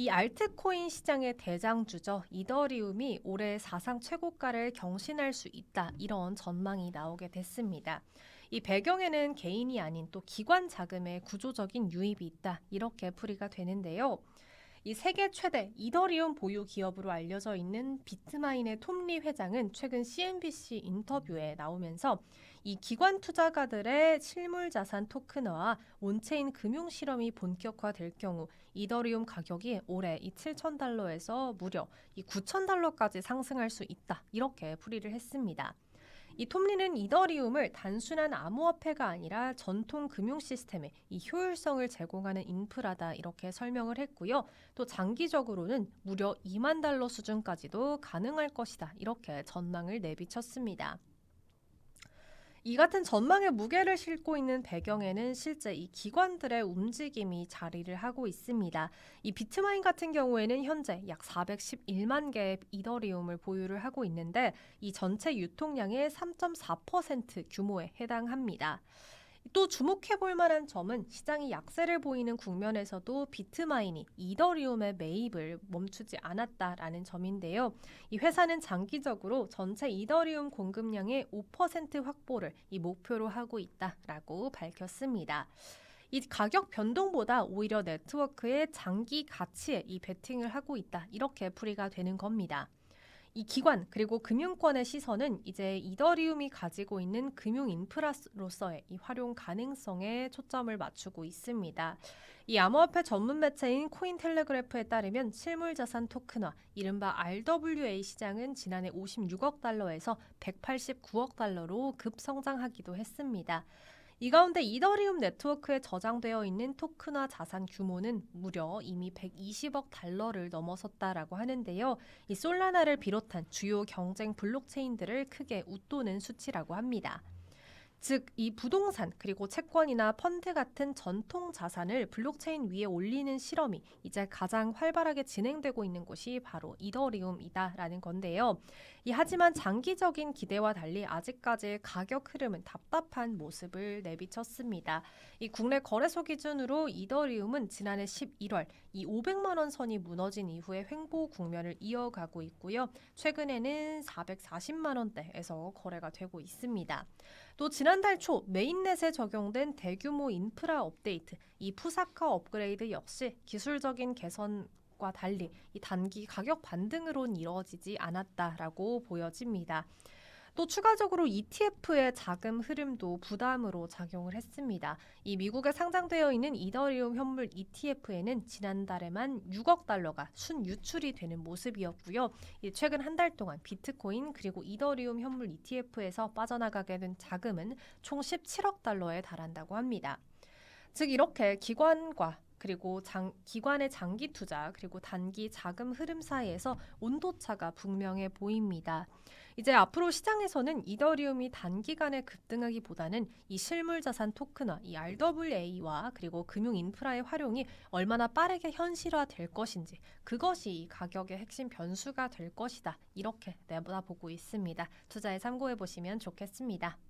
이 알트코인 시장의 대장주죠. 이더리움이 올해 사상 최고가를 경신할 수 있다. 이런 전망이 나오게 됐습니다. 이 배경에는 개인이 아닌 또 기관 자금의 구조적인 유입이 있다. 이렇게 풀이가 되는데요. 이 세계 최대 이더리움 보유 기업으로 알려져 있는 비트마인의 톰리 회장은 최근 CNBC 인터뷰에 나오면서 이 기관 투자가들의 실물 자산 토큰화와 온체인 금융 실험이 본격화될 경우 이더리움 가격이 올해 이 7천 달러에서 무려 이 9천 달러까지 상승할 수 있다. 이렇게 풀이를 했습니다. 이 톰리는 이더리움을 단순한 암호화폐가 아니라 전통 금융 시스템의 이 효율성을 제공하는 인프라다 이렇게 설명을 했고요. 또 장기적으로는 무려 2만 달러 수준까지도 가능할 것이다. 이렇게 전망을 내비쳤습니다. 이 같은 전망의 무게를 싣고 있는 배경에는 실제 이 기관들의 움직임이 자리를 하고 있습니다. 이 비트마인 같은 경우에는 현재 약 411만 개의 이더리움을 보유를 하고 있는데 이 전체 유통량의 3.4% 규모에 해당합니다. 또 주목해 볼 만한 점은 시장이 약세를 보이는 국면에서도 비트마인이 이더리움의 매입을 멈추지 않았다라는 점인데요. 이 회사는 장기적으로 전체 이더리움 공급량의 5% 확보를 이 목표로 하고 있다라고 밝혔습니다. 이 가격 변동보다 오히려 네트워크의 장기 가치에 이 베팅을 하고 있다. 이렇게 풀이가 되는 겁니다. 이 기관 그리고 금융권의 시선은 이제 이더리움이 가지고 있는 금융 인프라로서의 이 활용 가능성에 초점을 맞추고 있습니다. 이 암호화폐 전문 매체인 코인텔레그래프에 따르면 실물자산 토큰화, 이른바 RWA 시장은 지난해 56억 달러에서 189억 달러로 급성장하기도 했습니다. 이 가운데 이더리움 네트워크에 저장되어 있는 토큰화 자산 규모는 무려 이미 120억 달러를 넘어섰다라고 하는데요. 이 솔라나를 비롯한 주요 경쟁 블록체인들을 크게 웃도는 수치라고 합니다. 즉, 이 부동산 그리고 채권이나 펀드 같은 전통 자산을 블록체인 위에 올리는 실험이 이제 가장 활발하게 진행되고 있는 곳이 바로 이더리움이다라는 건데요. 이 하지만 장기적인 기대와 달리 아직까지 가격 흐름은 답답한 모습을 내비쳤습니다. 이 국내 거래소 기준으로 이더리움은 지난해 11월 이 500만 원 선이 무너진 이후에 횡보 국면을 이어가고 있고요. 최근에는 440만 원대에서 거래가 되고 있습니다. 또 지난 달 초 메인넷에 적용된 대규모 인프라 업데이트, 이 푸사카 업그레이드 역시 기술적인 개선 과 달리 이 단기 가격 반등으론 이루어지지 않았다라고 보여집니다. 또 추가적으로 ETF의 자금 흐름도 부담으로 작용을 했습니다. 이 미국에 상장되어 있는 이더리움 현물 ETF에는 지난달에만 6억 달러가 순 유출이 되는 모습이었고요. 최근 한 달 동안 비트코인 그리고 이더리움 현물 ETF에서 빠져나가게 된 자금은 총 17억 달러에 달한다고 합니다. 즉 이렇게 기관과 그리고 장, 기관의 장기 투자 그리고 단기 자금 흐름 사이에서 온도차가 분명해 보입니다. 이제 앞으로 시장에서는 이더리움이 단기간에 급등하기보다는 이 실물 자산 토큰화, 이 RWA와 그리고 금융 인프라의 활용이 얼마나 빠르게 현실화될 것인지 그것이 이 가격의 핵심 변수가 될 것이다. 이렇게 내다보고 있습니다. 투자에 참고해 보시면 좋겠습니다.